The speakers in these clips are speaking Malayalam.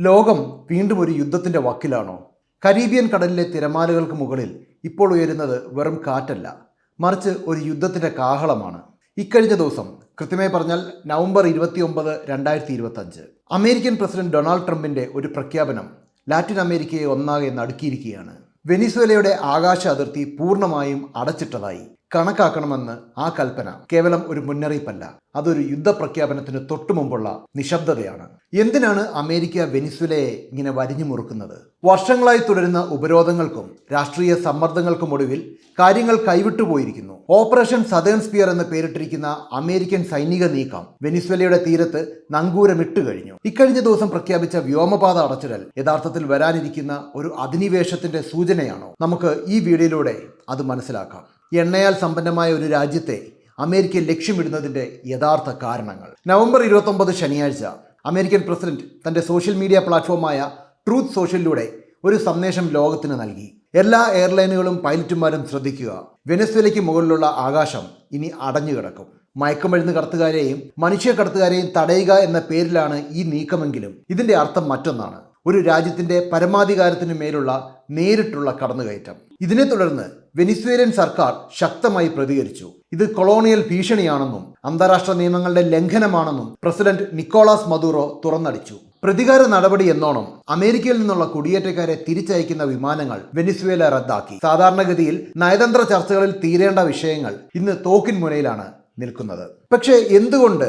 ലോകം വീണ്ടും ഒരു യുദ്ധത്തിന്റെ വക്കിലാണോ? കരീബിയൻ കടലിലെ തിരമാലകൾക്ക് മുകളിൽ ഇപ്പോൾ ഉയരുന്നത് വെറും കാറ്റല്ല മറിച്ച് ഒരു യുദ്ധത്തിന്റെ കാഹളമാണ്. ഇക്കഴിഞ്ഞ ദിവസം കൃത്യമായി പറഞ്ഞാൽ നവംബർ ഇരുപത്തി ഒമ്പത് രണ്ടായിരത്തി ഇരുപത്തഞ്ച് അമേരിക്കൻ പ്രസിഡന്റ് ഡൊണാൾഡ് ട്രംപിന്റെ ഒരു പ്രഖ്യാപനം ലാറ്റിൻ അമേരിക്കയെ ഒന്നാകെ നടുക്കിയിരിക്കുകയാണ്. വെനിസ്വേലയുടെ ആകാശ അതിർത്തി പൂർണമായും അടച്ചിട്ടതായി. കണക്കാക്കണമെന്ന് ആ കൽപ്പന കേവലം ഒരു മുന്നറിയിപ്പല്ല. അതൊരു യുദ്ധപ്രഖ്യാപനത്തിന് തൊട്ടുമുമ്പുള്ള നിശബ്ദതയാണ്. എന്തിനാണ് അമേരിക്ക വെനിസ്വലയെ ഇങ്ങനെ വരിഞ്ഞു മുറുക്കുന്നത്? വർഷങ്ങളായി തുടരുന്ന ഉപരോധങ്ങൾക്കും രാഷ്ട്രീയ സമ്മർദ്ദങ്ങൾക്കും ഒടുവിൽ കാര്യങ്ങൾ കൈവിട്ടു പോയിരിക്കുന്നു. ഓപ്പറേഷൻ സദേൺ സ്പിയർ എന്ന് പേരിട്ടിരിക്കുന്ന അമേരിക്കൻ സൈനിക നീക്കം വെനിസ്വലയുടെ തീരത്ത് നങ്കൂരമിട്ടു കഴിഞ്ഞു. ഇക്കഴിഞ്ഞ ദിവസം പ്രഖ്യാപിച്ച വ്യോമപാത അടച്ചിടൽ യഥാർത്ഥത്തിൽ വരാനിരിക്കുന്ന ഒരു അധിനിവേശത്തിന്റെ സൂചനയാണോ? നമുക്ക് ഈ വീഡിയോയിലൂടെ അത് മനസ്സിലാക്കാം. എണ്ണയാൽ സമ്പന്നമായ ഒരു രാജ്യത്തെ അമേരിക്ക ലക്ഷ്യമിടുന്നതിന്റെ യഥാർത്ഥ കാരണങ്ങൾ. നവംബർ ഇരുപത്തൊമ്പത് ശനിയാഴ്ച അമേരിക്കൻ പ്രസിഡന്റ് തന്റെ സോഷ്യൽ മീഡിയ പ്ലാറ്റ്ഫോമായ ട്രൂത്ത് സോഷ്യലിലൂടെ ഒരു സന്ദേശം ലോകത്തിന് നൽകി. എല്ലാ എയർലൈനുകളും പൈലറ്റുമാരും ശ്രദ്ധിക്കുക. വെനസ്വേലയ്ക്ക് മുകളിലുള്ള ആകാശം ഇനി അടഞ്ഞു കിടക്കും. മയക്കുമരുന്ന് കടത്തുകാരെയും മനുഷ്യ കടത്തുകാരെയും തടയുക എന്ന പേരിലാണ് ഈ നീക്കമെങ്കിലും. ഇതിന്റെ അർത്ഥം മറ്റൊന്നാണ്. ഒരു രാജ്യത്തിന്റെ പരമാധികാരത്തിനു മേലുള്ള നേരിട്ടുള്ള കടന്നുകയറ്റം. ഇതിനെ തുടർന്ന് വെനിസ്വേലിയൻ സർക്കാർ ശക്തമായി പ്രതികരിച്ചു. ഇത് കൊളോണിയൽ ഭീഷണിയാണെന്നും അന്താരാഷ്ട്ര നിയമങ്ങളുടെ ലംഘനമാണെന്നും പ്രസിഡന്റ് നിക്കോളാസ് മദൂറോ തുറന്നടിച്ചു. പ്രതികാര നടപടി എന്നോണം അമേരിക്കയിൽ നിന്നുള്ള കുടിയേറ്റക്കാരെ തിരിച്ചയക്കുന്ന വിമാനങ്ങൾ വെനിസ്വേല റദ്ദാക്കി. സാധാരണഗതിയിൽ നയതന്ത്ര ചർച്ചകളിൽ തീരേണ്ട വിഷയങ്ങൾ ഇന്ന് തോക്കിൻ മുനയിലാണ് നിൽക്കുന്നത്. പക്ഷേ എന്തുകൊണ്ട്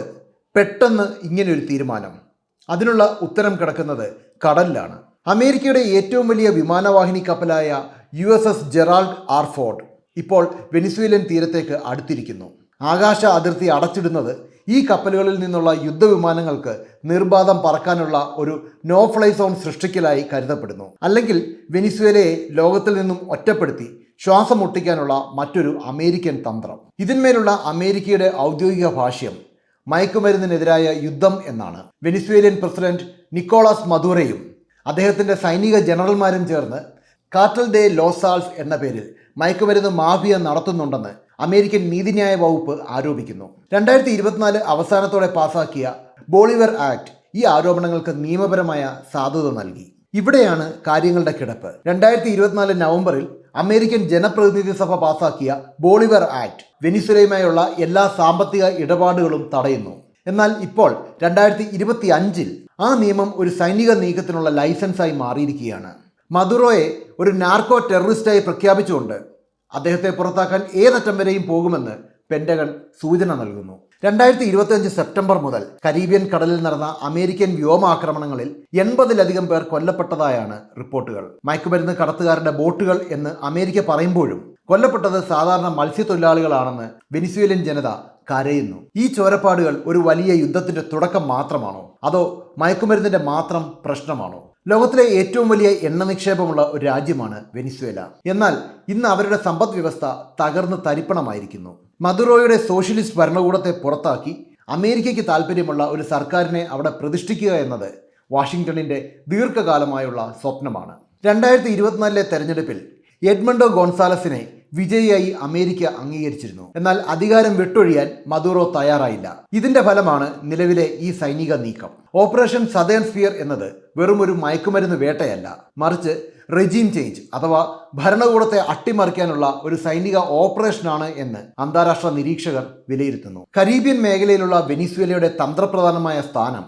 പെട്ടെന്ന് ഇങ്ങനെയൊരു തീരുമാനം? അതിനുള്ള ഉത്തരം കിടക്കുന്നത് കടലിലാണ്. അമേരിക്കയുടെ ഏറ്റവും വലിയ വിമാനവാഹിനി കപ്പലായ U S S Gerald R Ford ഇപ്പോൾ വെനിസ്വേലിയൻ തീരത്തേക്ക് അടുത്തിരിക്കുന്നു. ആകാശ അതിർത്തി അടച്ചിടുന്നത് ഈ കപ്പലുകളിൽ നിന്നുള്ള യുദ്ധവിമാനങ്ങൾക്ക് നിർബാധം പറക്കാനുള്ള ഒരു നോ ഫ്ലൈ സോൺ സൃഷ്ടിക്കലായി കരുതപ്പെടുന്നു. അല്ലെങ്കിൽ വെനിസ്വേലയെ ലോകത്തിൽ നിന്നും ഒറ്റപ്പെടുത്തി ശ്വാസം മുട്ടിക്കാനുള്ള മറ്റൊരു അമേരിക്കൻ തന്ത്രം. ഇതിന്മേലുള്ള അമേരിക്കയുടെ ഔദ്യോഗിക ഭാഷ്യം മയക്കുമരുന്നിനെതിരായ യുദ്ധം എന്നാണ്. വെനിസ്വേലിയൻ പ്രസിഡന്റ് നിക്കോളാസ് മധുരയും അദ്ദേഹത്തിന്റെ സൈനിക ജനറൽമാരും ചേർന്ന് കാർട്ടൽ ദേ ലോസാൾസ് എന്ന പേരിൽ മയക്കുമരുന്ന് മാഫിയ നടത്തുന്നുണ്ടെന്ന് അമേരിക്കൻ നീതിന്യായ വകുപ്പ് ആരോപിക്കുന്നു. രണ്ടായിരത്തി ഇരുപത്തിനാല് അവസാനത്തോടെ പാസാക്കിയ ബോളിവർ ആക്ട് ഈ ആരോപണങ്ങൾക്ക് നിയമപരമായ സാധുത നൽകി. ഇവിടെയാണ് കാര്യങ്ങളുടെ കിടപ്പ്. രണ്ടായിരത്തി ഇരുപത്തിനാല് നവംബറിൽ അമേരിക്കൻ ജനപ്രതിനിധി സഭ പാസാക്കിയ ബോളിവർ ആക്ട് വെനിസുലയുമായുള്ള എല്ലാ സാമ്പത്തിക ഇടപാടുകളും തടയുന്നു. എന്നാൽ ഇപ്പോൾ രണ്ടായിരത്തി ഇരുപത്തി അഞ്ചിൽ ആ നിയമം ഒരു സൈനിക നീക്കത്തിനുള്ള ലൈസൻസായി മാറിയിരിക്കുകയാണ്. മദുറോയെ ഒരു നാർക്കോ ടെററിസ്റ്റായി പ്രഖ്യാപിച്ചുകൊണ്ട് അദ്ദേഹത്തെ പുറത്താക്കാൻ ഏതറ്റം വരെയും പോകുമെന്ന് പെൻഡഗൺ സൂചന നൽകുന്നു. രണ്ടായിരത്തി ഇരുപത്തിയഞ്ച് സെപ്റ്റംബർ മുതൽ കരീബിയൻ കടലിൽ നടന്ന അമേരിക്കൻ വ്യോമാക്രമണങ്ങളിൽ എൺപതിലധികം പേർ കൊല്ലപ്പെട്ടതായാണ് റിപ്പോർട്ടുകൾ. മയക്കുമരുന്ന് കടത്തുകാരുടെ ബോട്ടുകൾ എന്ന് അമേരിക്ക പറയുമ്പോഴും കൊല്ലപ്പെട്ടത് സാധാരണ മത്സ്യത്തൊഴിലാളികളാണെന്ന് വെനിസ്വേലിയൻ ജനത കരയുന്നു. ഈ ചോരപ്പാടുകൾ ഒരു വലിയ യുദ്ധത്തിന്റെ തുടക്കം മാത്രമാണോ? അതോ മയക്കുമരുന്നിന്റെ മാത്രം പ്രശ്നമാണോ? ലോകത്തിലെ ഏറ്റവും വലിയ എണ്ണ നിക്ഷേപമുള്ള ഒരു രാജ്യമാണ് വെനിസ്വേല. എന്നാൽ ഇന്ന് അവരുടെ സമ്പദ് വ്യവസ്ഥ തകർന്ന് തരിപ്പണമായിരിക്കുന്നു. മദുറോയുടെ സോഷ്യലിസ്റ്റ് ഭരണകൂടത്തെ പുറത്താക്കി അമേരിക്കയ്ക്ക് താല്പര്യമുള്ള ഒരു സർക്കാരിനെ അവിടെ പ്രതിഷ്ഠിക്കുക എന്നത് വാഷിംഗ്ടണിന്റെ ദീർഘകാലമായുള്ള സ്വപ്നമാണ്. രണ്ടായിരത്തി ഇരുപത്തിനാലിലെ തെരഞ്ഞെടുപ്പിൽ എഡ്മണ്ടോ ഗോൺസാലസിനെ വിജയിയായി അമേരിക്ക അംഗീകരിച്ചിരുന്നു. എന്നാൽ അധികാരം വിട്ടൊഴിയാൻ മദൂറോ തയ്യാറായില്ല. ഇതിന്റെ ഫലമാണ് നിലവിലെ ഈ സൈനിക നീക്കം. ഓപ്പറേഷൻ സദേൺ സ്ഫിയർ എന്നത് വെറും ഒരു മയക്കുമരുന്ന് വേട്ടയല്ല. മറിച്ച് റെജീം ചേഞ്ച് അഥവാ ഭരണകൂടത്തെ അട്ടിമറിക്കാനുള്ള ഒരു സൈനിക ഓപ്പറേഷനാണ് എന്ന് അന്താരാഷ്ട്ര നിരീക്ഷകർ വിലയിരുത്തുന്നു. കരീബിയൻ മേഖലയിലുള്ള വെനിസ്വേലയുടെ തന്ത്രപ്രധാനമായ സ്ഥാനം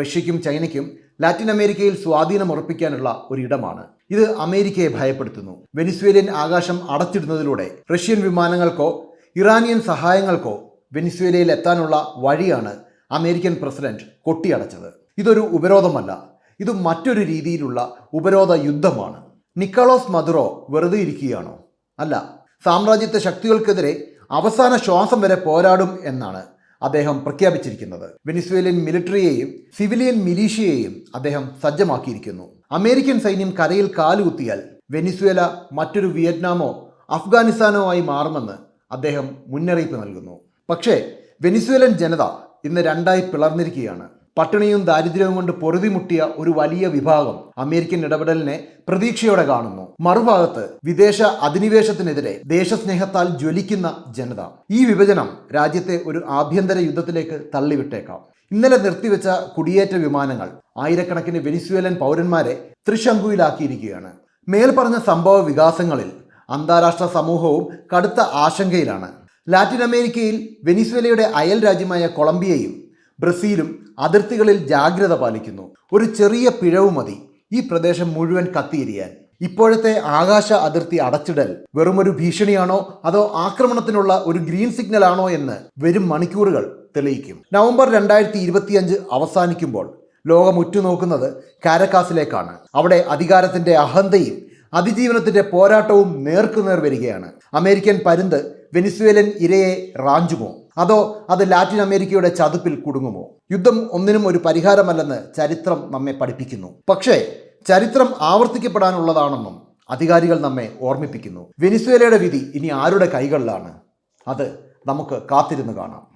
റഷ്യയ്ക്കും ചൈനയ്ക്കും ലാറ്റിൻ അമേരിക്കയിൽ സ്വാധീനം ഉറപ്പിക്കാനുള്ള ഒരിടമാണ്. ഇത് അമേരിക്കയെ ഭയപ്പെടുത്തുന്നു. വെനിസ്വേലിയൻ ആകാശം അടച്ചിടുന്നതിലൂടെ റഷ്യൻ വിമാനങ്ങൾക്കോ ഇറാനിയൻ സഹായങ്ങൾക്കോ വെനിസ്വേലയിൽ എത്താനുള്ള വഴിയാണ് അമേരിക്കൻ പ്രസിഡന്റ് കൊട്ടിയടച്ചത്. ഇതൊരു ഉപരോധമല്ല. ഇത് മറ്റൊരു രീതിയിലുള്ള ഉപരോധ യുദ്ധമാണ്. നിക്കോളോസ് മദുറോ വെറുതെ ഇരിക്കുകയാണോ? അല്ല സാമ്രാജ്യത്തെ ശക്തികൾക്കെതിരെ അവസാന ശ്വാസം വരെ പോരാടും എന്നാണ് അദ്ദേഹം പ്രഖ്യാപിച്ചിരിക്കുന്നത്. വെനിസ്വേലിയൻ മിലിറ്ററിയെയും സിവിലിയൻ മിലീഷ്യയെയും അദ്ദേഹം സജ്ജമാക്കിയിരിക്കുന്നു. അമേരിക്കൻ സൈന്യം കരയിൽ കാലുകുത്തിയാൽ വെനിസ്വേല മറ്റൊരു വിയറ്റ്നാമോ അഫ്ഗാനിസ്ഥാനോ ആയി മാറുമെന്ന് അദ്ദേഹം മുന്നറിയിപ്പ് നൽകുന്നു. പക്ഷേ വെനിസ്വേലൻ ജനത ഇന്ന് രണ്ടായി പിളർന്നിരിക്കുകയാണ്. പട്ടിണിയും ദാരിദ്ര്യവും കൊണ്ട് പൊറുതിമുട്ടിയ ഒരു വലിയ വിഭാഗം അമേരിക്കൻ ഇടപെടലിനെ പ്രതീക്ഷയോടെ കാണുന്നു. മറുഭാഗത്ത് വിദേശ അധിനിവേശത്തിനെതിരെ ദേശസ്നേഹത്താൽ ജ്വലിക്കുന്ന ജനത. ഈ വിഭജനം രാജ്യത്തെ ഒരു ആഭ്യന്തര യുദ്ധത്തിലേക്ക് തള്ളിവിട്ടേക്കാം. ഇന്നലെ നിർത്തിവെച്ച കുടിയേറ്റ വിമാനങ്ങൾ ആയിരക്കണക്കിന് വെനിസ്വേലൻ പൗരന്മാരെ ത്രിശങ്കുവിലാക്കിയിരിക്കുകയാണ് മേൽപ്പറഞ്ഞ സംഭവ വികാസങ്ങളിൽ അന്താരാഷ്ട്ര സമൂഹവും കടുത്ത ആശങ്കയിലാണ്. ലാറ്റിൻ അമേരിക്കയിൽ വെനിസ്വേലയുടെ അയൽ രാജ്യമായ കൊളംബിയയും ബ്രസീലും അതിർത്തികളിൽ ജാഗ്രത പാലിക്കുന്നു. ഒരു ചെറിയ പിഴവ് മതി. ഈ പ്രദേശം മുഴുവൻ കത്തിയിരിയാൻ. ഇപ്പോഴത്തെ ആകാശ അതിർത്തി അടച്ചിടൽ വെറുമൊരു ഭീഷണിയാണോ? അതോ ആക്രമണത്തിനുള്ള ഒരു ഗ്രീൻ സിഗ്നൽ ആണോ എന്ന് വരും മണിക്കൂറുകൾ തെളിയിക്കും. നവംബർ രണ്ടായിരത്തി ഇരുപത്തിയഞ്ച് അവസാനിക്കുമ്പോൾ ലോകം ഉറ്റുനോക്കുന്നത് കാരക്കാസിലേക്കാണ്. അവിടെ അധികാരത്തിന്റെ അഹന്തയും അതിജീവനത്തിന്റെ പോരാട്ടവും നേർക്കുനേർ വരികയാണ്. അമേരിക്കൻ പരുന്ത് വെനിസ്വേലൻ ഇരയെ റാഞ്ചുമോ? അതോ അത് ലാറ്റിൻ അമേരിക്കയുടെ ചതുപ്പിൽ കുടുങ്ങുമോ? യുദ്ധം ഒന്നിനും ഒരു പരിഹാരമല്ലെന്ന് ചരിത്രം നമ്മെ പഠിപ്പിക്കുന്നു. പക്ഷേ ചരിത്രം ആവർത്തിക്കപ്പെടാനുള്ളതാണെന്നും അധികാരികൾ നമ്മെ ഓർമ്മിപ്പിക്കുന്നു. വെനിസ്വേലയുടെ വിധി ഇനി ആരുടെ കൈകളിലാണ്? അത് നമുക്ക് കാത്തിരുന്ന് കാണാം.